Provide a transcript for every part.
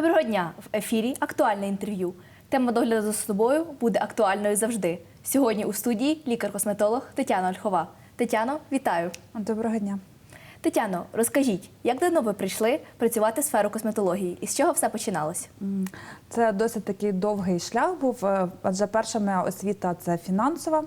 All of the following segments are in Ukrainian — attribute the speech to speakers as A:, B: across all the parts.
A: Доброго дня! В ефірі актуальне інтерв'ю. Тема догляду за собою буде актуальною завжди. Сьогодні у студії лікар-косметолог Тетяна Ольхова. Тетяно, вітаю!
B: Доброго дня.
A: Тетяно, розкажіть, як давно ви прийшли працювати в сферу косметології і з чого все починалось?
B: Це досить такий довгий шлях був, е, адже перша моя освіта це фінансова,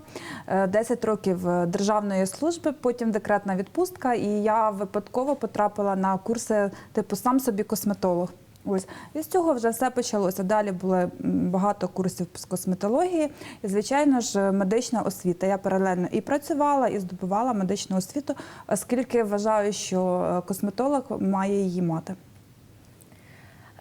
B: Е, 10 років е, державної служби, потім декретна відпустка, і я випадково потрапила на курси типу сам собі косметолог. Ось і з цього вже все почалося. Далі було багато курсів з косметології, і звичайно ж медична освіта. Я паралельно і працювала, і здобувала медичну освіту, оскільки вважаю, що е, косметолог має її мати.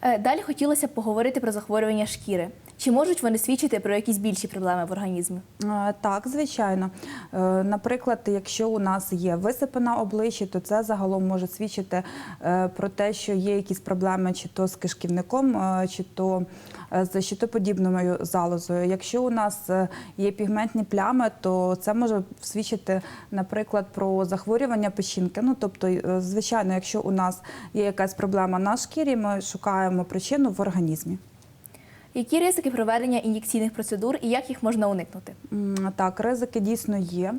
A: Е, Далі хотілося поговорити про захворювання шкіри. Чи можуть вони свідчити про якісь більші проблеми в організмі?
B: Е, Так, звичайно. Е, Наприклад, якщо у нас є висипи на обличчі, то це загалом може свідчити е, про те, що є якісь проблеми чи то з кишківником, чи то з щитоподібною залозою. Якщо у нас є пігментні плями, то це може свідчити, наприклад, про захворювання печінки. Ну тобто, звичайно, якщо у нас є якась проблема на шкірі, ми шукаємо причину в організмі.
A: Які ризики проведення ін'єкційних процедур і як їх можна уникнути?
B: Так, ризики дійсно є.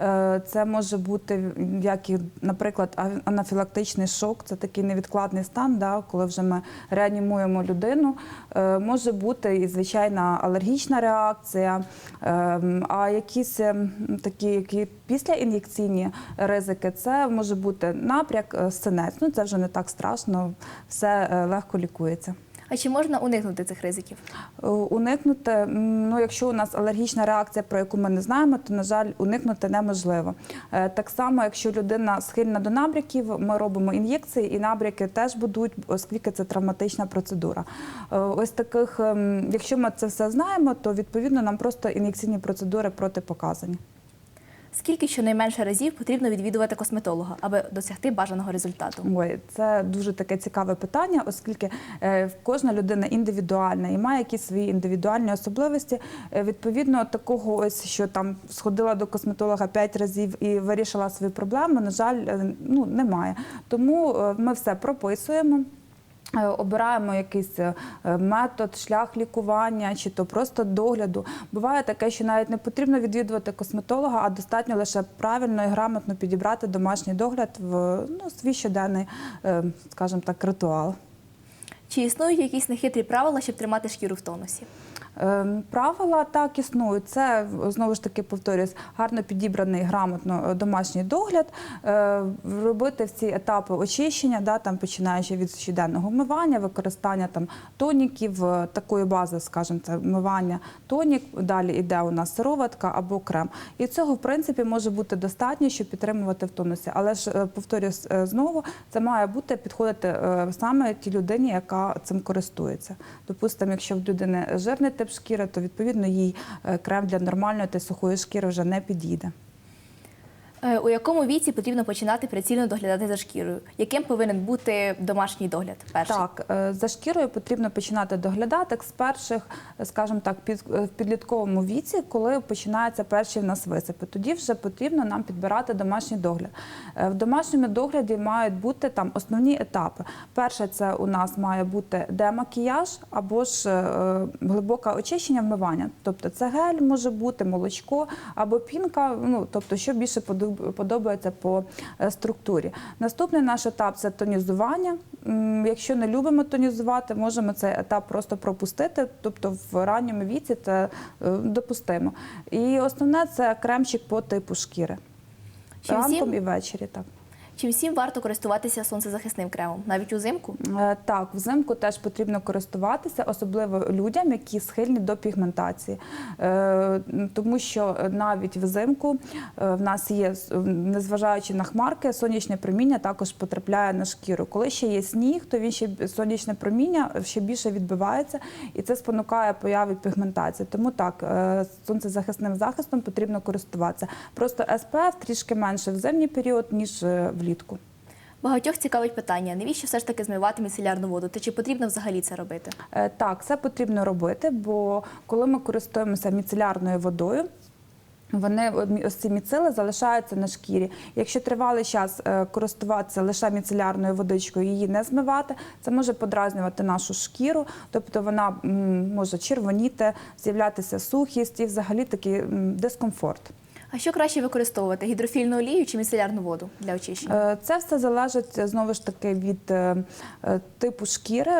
B: Е, Це може бути як наприклад, анафілактичний шок, це такий невідкладний стан, да, коли вже ми реанімуємо людину. Е, Може бути і звичайна алергічна реакція, Ем, а якісь ем, такі, які післяін'єкційні ризики, це може бути напряк, е, синець. Ну це вже не так страшно, все е, легко лікується.
A: А чи можна уникнути цих ризиків?
B: Е, Уникнути, ну якщо у нас алергічна реакція, про яку ми не знаємо, то на жаль, уникнути неможливо. Е, Так само, якщо людина схильна до набряків, ми робимо ін'єкції, і набряки теж будуть, оскільки це травматична процедура. Е, Ось таких, ем, якщо ми це все знаємо, то відповідно нам просто ін'єкційні процедури протипоказані.
A: Скільки щонайменше разів потрібно відвідувати косметолога, аби досягти бажаного результату?
B: Ой, це дуже таке цікаве питання, оскільки е, кожна людина індивідуальна і має якісь свої індивідуальні особливості. Е, Відповідно, такого ось, що там сходила до косметолога п'ять разів і вирішила свої проблеми, на жаль, е, ну немає. Тому ми все прописуємо. Е, Обираємо якийсь е, метод, шлях лікування чи то просто догляду. Буває таке, що навіть не потрібно відвідувати косметолога, а достатньо лише правильно і грамотно підібрати домашній догляд в ну, свій щоденний, е, скажімо так, ритуал.
A: Чи існують якісь нехитрі правила, щоб тримати шкіру в тонусі?
B: Ем, Правила так існують. Це знову ж таки повторюсь, гарно підібраний грамотно е, домашній догляд, е, робити всі етапи очищення, да, там починаючи від щоденного вмивання, використання там тоніків, е, такої бази, скажімо, це вмивання тонік. Далі йде у нас сироватка або крем. І цього в принципі може бути достатньо, щоб підтримувати в тонусі. Але ж повторюсь знову, це має бути підходити саме тій людині, яка цим користується. Допустимо, якщо в людини жирний тип шкіри, то відповідно їй е, крем для нормальної та сухої шкіри вже не підійде.
A: Е, У якому віці потрібно починати прицільно доглядати за шкірою? Яким повинен бути домашній догляд? Перший?
B: Так, е, за шкірою потрібно починати доглядати з перших, скажімо так, під, е, в підлітковому віці, коли починаються перші в нас висипи. Тоді вже потрібно нам підбирати домашній догляд. В домашньому догляді мають бути там основні етапи. Перше, це у нас має бути демакіяж або ж глибоке очищення вмивання. Тобто це гель може бути, молочко або пінка, ну тобто, що більше подоб- подобається по е, структурі. Наступний наш етап це тонізування. Якщо не любимо тонізувати, можемо цей етап просто пропустити, тобто в ранньому віці це допустимо. І основне це кремчик по типу шкіри. Ранком і ввечері так.
A: Чи всім варто користуватися сонцезахисним кремом, навіть узимку?
B: Е, Так, взимку теж потрібно користуватися, особливо людям, які схильні до пігментації. Е, Тому що навіть взимку е, в нас є, незважаючи на хмарки, сонячне проміння також потрапляє на шкіру. Коли ще є сніг, то він ще сонячне проміння ще більше відбивається, і це спонукає появи пігментації. Тому так, сонцезахисним захистом потрібно користуватися. Просто SPF трішки менше в зимній період, ніж е, влітку.
A: Багатьох цікавить питання, навіщо все ж таки змивати міцелярну воду? Та чи потрібно взагалі це робити?
B: Е, Так, це потрібно робити, бо коли ми користуємося міцелярною водою, Вони от ось ці міцили залишаються на шкірі. Якщо тривалий час е, користуватися лише міцелярною водичкою, її не змивати, це може подразнювати нашу шкіру, тобто вона може червоніти, з'являтися сухість і взагалі такий дискомфорт.
A: А що краще використовувати гідрофільну олію чи міцелярну воду для очищення?
B: Е, Це все залежить е, знову ж таки від е, типу шкіри.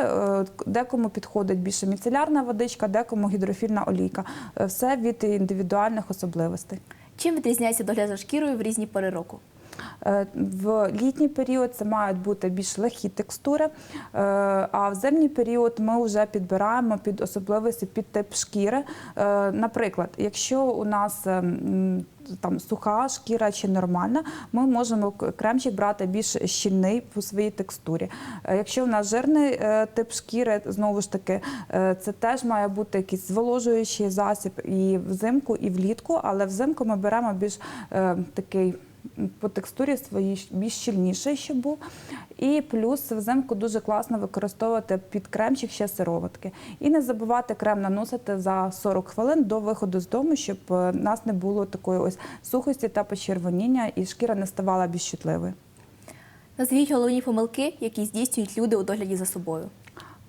B: Декому підходить більше міцелярна водичка, декому гідрофільна олійка. Все від індивідуальних особливостей.
A: Чим відрізняється догляд за шкірою в різні пори року?
B: Е, В літній період це мають бути більш легкі текстури, е, а в зимній період ми вже підбираємо під особливості, під тип шкіри. Е, Наприклад, якщо у нас е, там суха шкіра чи нормальна, ми можемо кремчик брати більш щільний по своїй текстурі. Якщо в нас жирний тип шкіри, знову ж таки, це теж має бути якийсь зволожуючий засіб і взимку, і влітку, але взимку ми беремо більш е, такий по текстурі своїй більш щільніший, щоб був. І плюс взимку дуже класно використовувати під кремчик ще сироватки. І не забувати крем наносити за 40 хвилин до виходу з дому, щоб е, в нас не було такої ось сухості та почервоніння, і шкіра не ставала більш чутливою.
A: Назвіть головні помилки, які здійснюють люди у догляді за собою.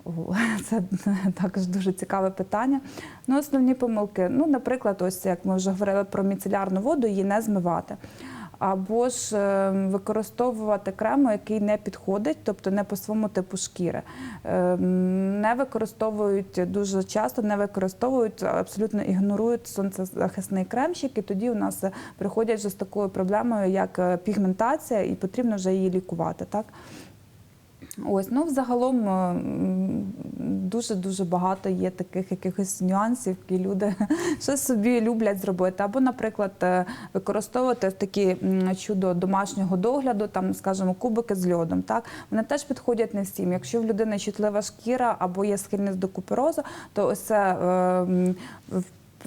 B: Це також дуже цікаве питання. Ну, основні помилки. Ну, наприклад, ось як ми вже говорили про міцелярну воду, її не змивати. Або ж е, використовувати крему, який не підходить, тобто не по своєму типу шкіри. Е, не використовують дуже часто, не використовують, абсолютно ігнорують сонцезахисний кремчик, і тоді у нас приходять вже з такою проблемою, як е, пігментація, і потрібно вже її лікувати. Так? Ось, ну взагалом дуже дуже багато є таких якихось нюансів, які люди щось собі люблять зробити. Або, наприклад, е, використовувати такі чудо домашнього догляду, там, скажімо, кубики з льодом. Так вони теж підходять не всім. Якщо в людини чутлива шкіра або є схильність до куперозу, то ось це е,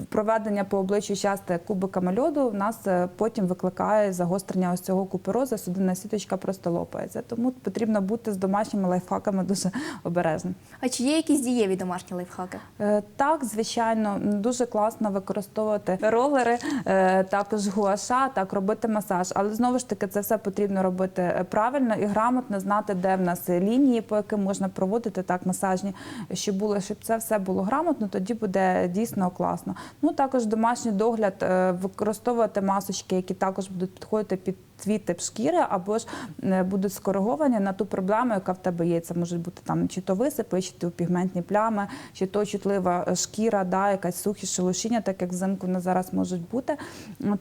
B: Проведення по обличчю часто кубиками льоду в нас е, потім викликає загострення ось цього куперозу, судинна сіточка просто лопається. Тому потрібно бути з домашніми лайфхаками дуже обережним.
A: А чи є якісь дієві домашні лайфхаки?
B: Е, Так, звичайно, дуже класно використовувати ролери, е, також гуаша, так робити масаж. Але знову ж таки, це все потрібно робити правильно і грамотно знати, де в нас лінії, по яким можна проводити так масажні, щоб було, щоб це все було грамотно, тоді буде дійсно класно. Ну також домашній догляд, е, використовувати масочки, які також будуть підходити під твій тип шкіри, або ж е, будуть скориговані на ту проблему, яка в тебе є. Це можуть бути там чи то висипи, чи то пігментні плями, чи то чутлива е, шкіра, да, якась сухість, шелушіння, так як взимку вони зараз можуть бути.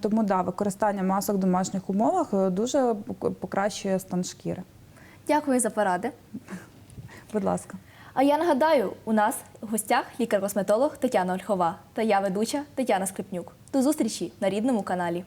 B: Тому да, використання масок в домашніх умовах дуже покращує стан шкіри.
A: Дякую за поради.
B: Будь ласка.
A: А я нагадаю, у нас в гостях лікар-косметолог Тетяна Ольхова та я ведуча Тетяна Скрипнюк. До зустрічі на рідному каналі.